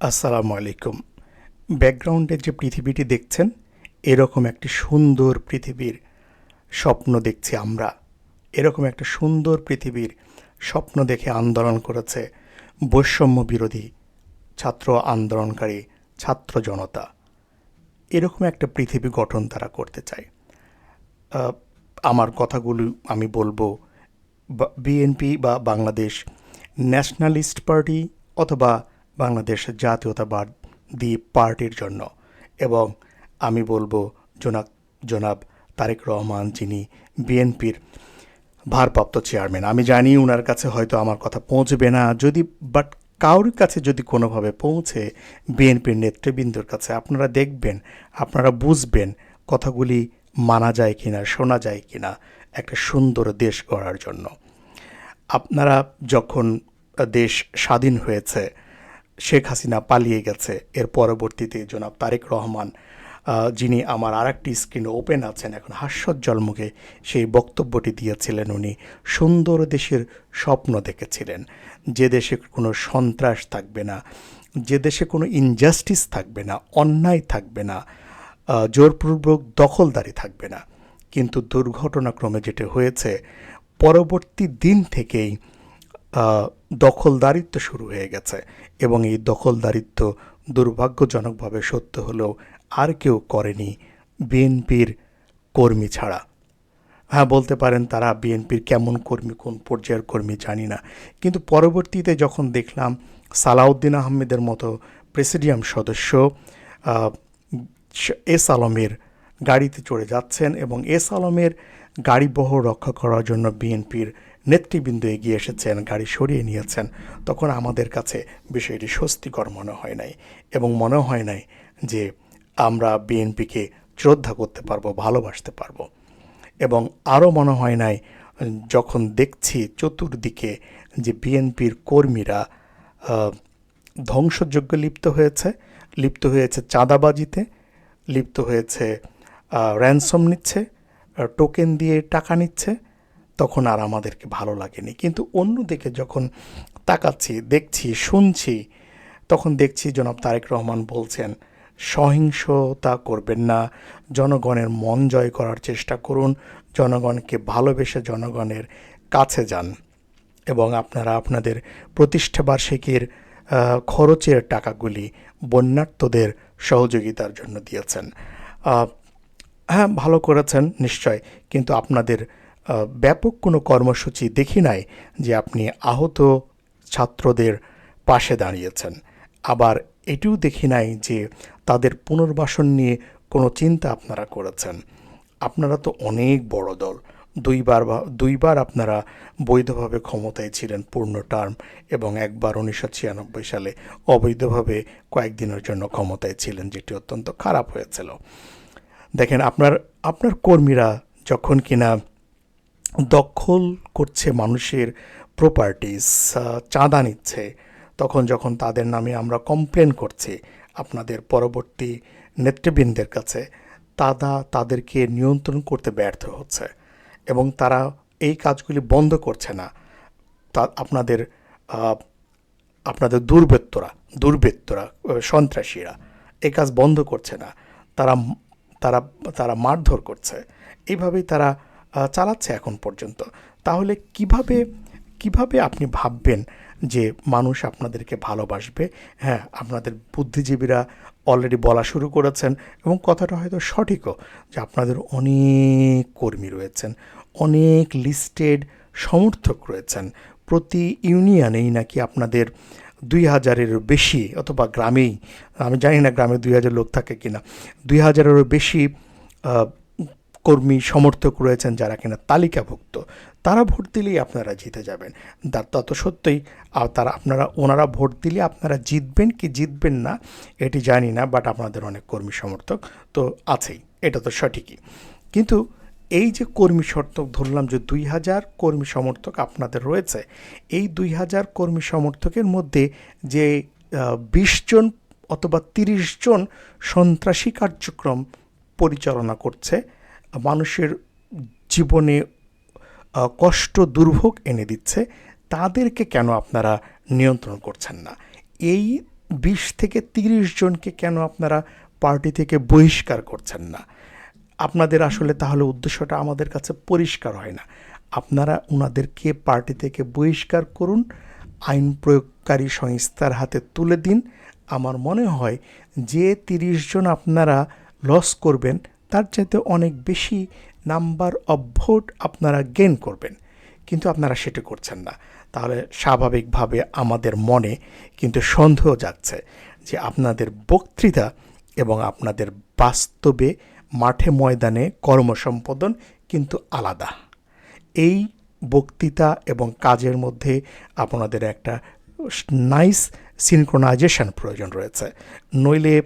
আসসালামু আলাইকুম। ব্যাকগ্রাউন্ডে যে পৃথিবীটি দেখছেন, এরকম একটি সুন্দর পৃথিবীর স্বপ্ন দেখছি আমরা। এরকম একটা সুন্দর পৃথিবীর স্বপ্ন দেখে আন্দোলন করেছে বৈষম্য বিরোধী ছাত্র আন্দোলনকারী ছাত্র জনতা। এরকম একটা পৃথিবী গঠন তারা করতে চায়। আমার কথাগুলো আমি বলব বিএনপি বা বাংলাদেশ ন্যাশনালিস্ট পার্টি অথবা বাংলাদেশ জাতীয়তাবাদী পার্টির জন্য। এবং আমি বলব জনাব জনাব তারেক রহমান যিনি বিএনপির ভারপ্রাপ্ত চেয়ারম্যান। আমি জানি ওনার কাছে হয়তো আমার কথা পৌঁছবে না, যদি, বাট কারোর কাছে যদি কোনোভাবে পৌঁছে বিএনপির নেতৃবৃন্দর কাছে আপনারা দেখবেন, আপনারা বুঝবেন কথাগুলি মানা যায় কি না শোনা যায় কি না একটা সুন্দর দেশ গড়ার জন্য। আপনারা যখন দেশ স্বাধীন হয়েছে শেখ হাসিনা পালিয়ে গেছে। এর পরবর্তীতে জনাব তারেক রহমান যিনি আমার আর একটি স্ক্রিনে ওপেন আছেন, এখন হাস্যজ্জ্বল মুখে সেই বক্তব্যটি দিয়েছিলেন উনি, সুন্দর দেশের স্বপ্ন দেখেছিলেন। যে দেশে কোনো সন্ত্রাস থাকবে না, যে দেশে কোনো ইনজাস্টিস থাকবে না, অন্যায় থাকবে না জোরপূর্বক দখলদারি থাকবে না। কিন্তু দুর্ঘটনাক্রমে যেটা হয়েছে, পরবর্তী দিন থেকেই দখলদারিত্ব শুরু হয়ে গেছে এবং এই দখলদারিত্ব দুর্ভাগ্যজনকভাবে সত্য হলেও আর কেউ করেনি বিএনপির কর্মী ছাড়া। হ্যাঁ বলতে পারেন তারা বিএনপির কেমন কর্মী, কোন পর্যায়ের কর্মী জানি না। কিন্তু পরবর্তীতে যখন দেখলাম সালাউদ্দিন আহমেদের মতো প্রেসিডিয়াম সদস্য এস আলমের গাড়িতে চড়ে যাচ্ছেন এবং এস আলমের গাড়িবহ রক্ষা করার জন্য বিএনপির নেতৃবৃন্দ এগিয়ে এসেছেন গাড়ি সরিয়ে নিয়েছেন। তখন আমাদের কাছে বিষয়টি স্বস্তিকর মনে হয় নাই এবং মনে হয় নাই যে আমরা বিএনপিকে শ্রদ্ধা করতে পারব ভালোবাসতে পারব। এবং আরও মনে হয় নাই যখন দেখছি চতুর্দিকে যে বিএনপির কর্মীরা আহ, ধ্বংসযজ্ঞ লিপ্ত হয়েছে লিপ্ত হয়েছে চাঁদাবাজিতে লিপ্ত হয়েছে র্যানসম নিচ্ছে টোকেন দিয়ে টাকা নিচ্ছে তখন আর আমাদেরকে ভালো লাগেনি। কিন্তু অন্যদিকে যখন তাকাচ্ছি, দেখছি, শুনছি, তখন দেখছি জনাব তারেক রহমান বলছেন, সহিংসতা করবেন না, জনগণের মন জয় করার চেষ্টা করুন, জনগণকে ভালোবেসে জনগণের কাছে যান এবং আপনারা আপনাদের প্রতিষ্ঠাবার্ষিকীর খরচের টাকাগুলি বন্যার্থদের সহযোগিতার জন্য দিয়েছেন। হ্যাঁ ভালো করেছেন নিশ্চয়, কিন্তু আপনাদের ব্যাপক কোনো কর্মসূচি দেখি নাই যে আপনি আহত ছাত্রদের পাশে দাঁড়িয়েছেন। আবার এটিও দেখি নাই যে তাদের পুনর্বাসন নিয়ে কোনো চিন্তা আপনারা করেছেন। আপনারা তো অনেক বড় দল। দুইবার দুইবার আপনারা বৈধভাবে ক্ষমতায় ছিলেন পূর্ণ টার্ম এবং একবার উনিশশো ছিয়ানব্বই সালে অবৈধভাবে কয়েকদিনের জন্য ক্ষমতায় ছিলেন, যেটি অত্যন্ত খারাপ হয়েছিল। দেখেন, আপনার আপনার কর্মীরা যখন কিনা দখল করছে মানুষের প্রপার্টিস চাঁদা নিচ্ছে। তখন যখন তাদের নামে আমরা কমপ্লেন করছি আপনাদের পরবর্তী নেতৃবৃন্দের কাছে তারা তাদেরকে নিয়ন্ত্রণ করতে ব্যর্থ হচ্ছে এবং তারা এই কাজগুলি বন্ধ করছে না। তা আপনাদের আপনাদের দুর্বৃত্তরা দুর্বৃত্তরা সন্ত্রাসীরা এই কাজ বন্ধ করছে না। তারা তারা তারা মারধর করছে। এইভাবেই তারা চালাচ্ছে এখন পর্যন্ত। তাহলে কীভাবে কীভাবে আপনি ভাববেন যে মানুষ আপনাদেরকে ভালোবাসবে? হ্যাঁ আপনাদের বুদ্ধিজীবীরা অলরেডি বলা শুরু করেছেন এবং কথাটা হয়তো সঠিকও যে আপনাদের অনেক কর্মী রয়েছেন, অনেক লিস্টেড সমর্থক রয়েছেন। প্রতি ইউনিয়নেই নাকি আপনাদের দুই হাজারের বেশি অথবা গ্রামেই, আমি জানি না গ্রামে দুই হাজার লোক থাকে কিনা, দুই হাজারেরও বেশি কর্মী, সমর্থক রয়েছেন যারা কিনা তালিকাভুক্ত, তারা ভোট দিলেই আপনারা জিতে যাবেন। তা তা তো সত্যই তারা আপনারা, ওনারা ভোট দিলে আপনারা জিতবেন কি জিতবেন না, এটি জানি না, বাট আপনাদের অনেক কর্মী, সমর্থক তো আছেই, এটা তো সঠিকই। কিন্তু এই যে কর্মী, সমর্থক, ধরলাম যে দুই হাজার কর্মী, সমর্থক আপনাদের রয়েছে, এই দুই হাজার কর্মী, সমর্থকের মধ্যে যে বিশ জন অথবা তিরিশ জন সন্ত্রাসী কার্যক্রম পরিচালনা করছে মানুষের জীবনে কষ্ট দুর্ভোগ এনে দিচ্ছে, তাদেরকে কেন আপনারা নিয়ন্ত্রণ করছেন না? এই বিশ থেকে তিরিশ জনকে কেন আপনারা পার্টি থেকে বহিষ্কার করছেন না? আপনাদের আসলে তাহলে উদ্দেশ্যটা আমাদের কাছে পরিষ্কার হয় না। আপনারা ওনাদেরকে পার্টি থেকে বহিষ্কার করুন, আইন প্রয়োগকারী সংস্থার হাতে তুলে দিন। আমার মনে হয় যে তিরিশ জন আপনারা লস করবেন তার চাইতে অনেক বেশি নাম্বার অফ ভোট আপনারা গেন করবেন। কিন্তু আপনারা সেটা করছেন না। তাহলে স্বাভাবিকভাবে আমাদের মনে কিন্তু সন্দেহ যাচ্ছে যে আপনাদের বক্তৃতা এবং আপনাদের বাস্তবে মাঠে ময়দানে কর্মসম্পাদন কিন্তু আলাদা। এই বক্তৃতা এবং কাজের মধ্যে আপনাদের একটা নাইস সিনক্রোনাইজেশন প্রয়োজন রয়েছে। নইলে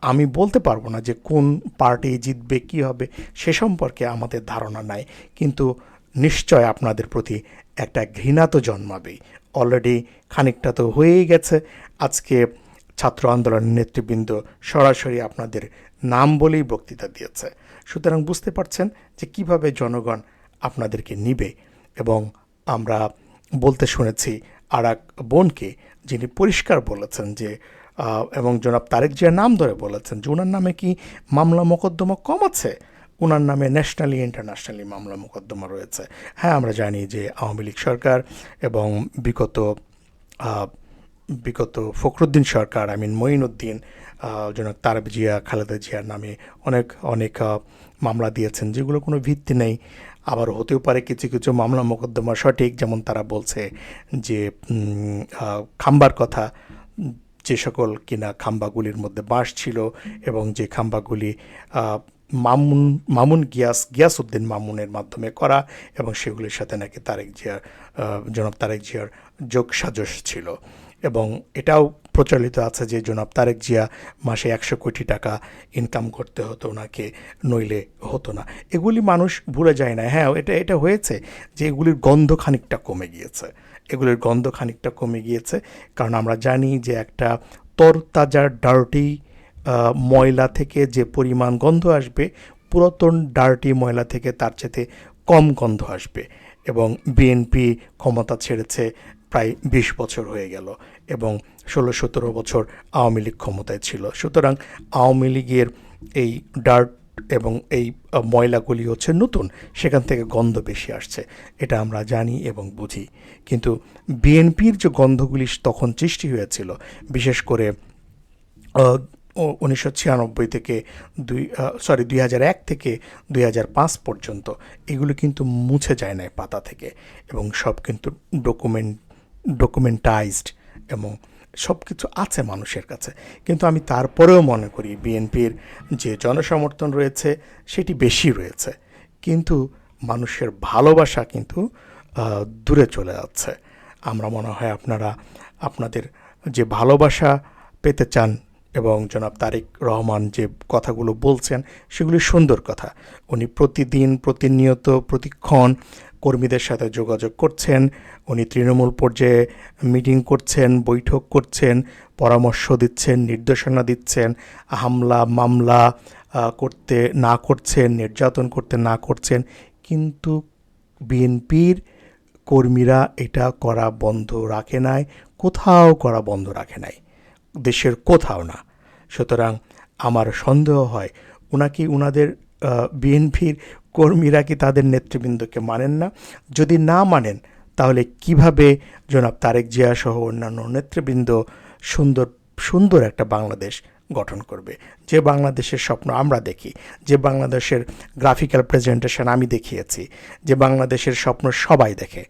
আমি বলতে পারব না যে কোন পার্টি জিতবে, কী হবে, সে সম্পর্কে আমাদের ধারণা নাই। কিন্তু নিশ্চয় আপনাদের প্রতি একটা ঘৃণা তো জন্মাবেই। অলরেডি খানিকটা তো হয়েই গেছে। আজকে ছাত্র আন্দোলনের নেতৃবৃন্দ সরাসরি আপনাদের নাম বলেই বক্তৃতা দিয়েছে। সুতরাং বুঝতে পারছেন যে কীভাবে জনগণ আপনাদেরকে নিবে এবং আমরা বলতে শুনেছি আর এক বোনকে যিনি পরিষ্কার বলেছেন যে এবং জনাব তারেক জিয়ার নাম ধরে বলেছেন যে ওনার নামে কি মামলা মোকদ্দমা কম আছে? ওনার নামে ন্যাশনালি ইন্টারন্যাশনালি মামলা মোকদ্দমা রয়েছে। হ্যাঁ আমরা জানি যে আওয়ামী লীগ সরকার এবং বিগত বিগত ফখরুদ্দিন সরকার, আই মিন মঈনুদ্দিন জনক তারেক জিয়া, খালেদা জিয়ার নামে অনেক অনেক মামলা দিয়েছেন, যেগুলো কোনো ভিত্তি নেই। আবার হতেও পারে কিছু কিছু মামলা মোকদ্দমা সঠিক, যেমন তারা বলছে যে খাম্বার কথা যে সকল কিনা খাম্বাগুলির মধ্যে বাঁশ ছিল এবং যে খাম্বাগুলি মামুন মামুন গিয়াস, গিয়াসউদ্দিন মামুনের মাধ্যমে করা এবং সেগুলির সাথে নাকি তারেক জিয়ার জনাব তারেক জিয়ার যোগ সাজস ছিল। এবং এটাও প্রচলিত আছে যে জনাব তারেক জিয়া মাসে একশো কোটি টাকা ইনকাম করতে হতো ওনাকে, নইলে হতো না। এগুলি মানুষ ভুলে যায় না। হ্যাঁ এটা এটা হয়েছে যে এগুলির গন্ধ খানিকটা কমে গিয়েছে। এগুলির গন্ধ খানিকটা কমে গিয়েছে কারণ আমরা জানি যে একটা তরতাজা ডার্টি ময়লা থেকে যে পরিমাণ গন্ধ আসবে, পুরাতন ডার্টি ময়লা থেকে তার চেয়ে কম গন্ধ আসবে। এবং বিএনপি ক্ষমতা ছেড়েছে প্রায় বিশ বছর হয়ে গেল এবং ষোলো সতেরো বছর আওয়ামী লীগ ক্ষমতায় ছিল। সুতরাং আওয়ামী লীগের এই ডার্ট এবং এই ময়লাগুলি হচ্ছে নতুন, সেখান থেকে গন্ধ বেশি আসছে। এটা আমরা জানি এবং বুঝি। কিন্তু বিএনপির যে গন্ধগুলি তখন সৃষ্টি হয়েছিল, বিশেষ করে উনিশশো ছিয়ানব্বই থেকে দুই সরি দুই হাজার এক থেকে দুই হাজার পাঁচ পর্যন্ত, এগুলো কিন্তু মুছে যায় না পাতা থেকে। এবং সব কিন্তু ডকুমেন্ট ডকুমেন্টাইজড এবং সব কিছু আছে মানুষের কাছে। কিন্তু আমি তারপরেও মনে করি বিএনপির যে জনসমর্থন রয়েছে, সেটি বেশি রয়েছে। কিন্তু মানুষের ভালোবাসা কিন্তু দূরে চলে যাচ্ছে। আমরা মনে হয় আপনারা, আপনাদের যে ভালোবাসা পেতে চান এবং জনাব তারেক রহমান যে কথাগুলো বলছেন, সেগুলি সুন্দর কথা। উনি প্রতিদিন প্রতিনিয়ত, প্রতিক্ষণ কর্মীদের সাথে যোগাযোগ করছেন, উনি তৃণমূল পর্যায়ে মিটিং করছেন, বৈঠক করছেন, পরামর্শ দিচ্ছেন, নির্দেশনা দিচ্ছেন, হামলা, মামলা করতে না করছেন, নির্যাতন করতে না করছেন, কিন্তু বিএনপির কর্মীরা এটা করা বন্ধ রাখে নাই, কোথাও করা বন্ধ রাখে নাই, দেশের কোথাও না। সুতরাং আমার সন্দেহ হয় ওনাকে ওনাদের বিএনপির কর্মীরা কি তাদের নেতৃবৃন্দকে মানেন না? যদি না মানেন, তাহলে কীভাবে জনাব তারেক জিয়া সহ অন্যান্য নেতৃবৃন্দ সুন্দর সুন্দর একটা বাংলাদেশ গঠন করবে? যে বাংলাদেশের স্বপ্ন আমরা দেখি, যে বাংলাদেশের গ্রাফিক্যাল প্রেজেন্টেশন আমি দেখিয়েছি, যে বাংলাদেশের স্বপ্ন সবাই দেখে।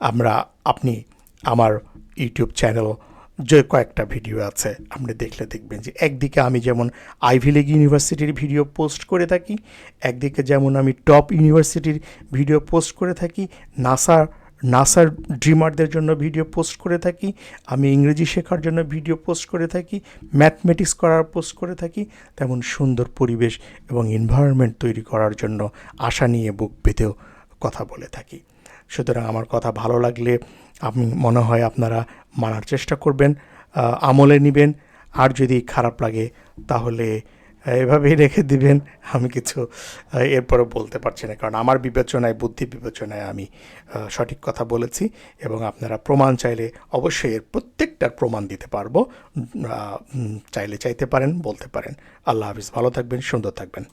আমরা, আপনি আমার ইউটিউব চ্যানেল যে কয়েকটা ভিডিও আছে, আপনি দেখলে দেখবেন যে একদিকে আমি যেমন আইভি লিগ ইউনিভার্সিটির ভিডিও পোস্ট করে থাকি, একদিকে যেমন আমি টপ ইউনিভার্সিটির ভিডিও পোস্ট করে থাকি নাসার নাসার ড্রিমারদের জন্য ভিডিও পোস্ট করে থাকি, আমি ইংরেজি শেখার জন্য ভিডিও পোস্ট করে থাকি ম্যাথমেটিক্স করার পোস্ট করে থাকি, তেমন সুন্দর পরিবেশ এবং এনভায়রনমেন্ট তৈরি করার জন্য আশা নিয়ে বুক পেতেও কথা বলে থাকি। সুতরাং আমার কথা ভালো লাগলে আমি মনে হয় আপনারা মানার চেষ্টা করবেন আমলে নেবেন। আর যদি খারাপ লাগে, তাহলে এভাবেই রেখে দিবেন। আমি কিছু এরপরে বলতে পারছি না। কারণ আমার বিবেচনায় বুদ্ধি বিবেচনায় আমি সঠিক কথা বলেছি এবং আপনারা প্রমাণ চাইলে অবশ্যই এর প্রত্যেকটার প্রমাণ দিতে পারব। চাইলে চাইতে পারেন, বলতে পারেন। আল্লাহ হাফিজ। ভালো থাকবেন, সুন্দর থাকবেন।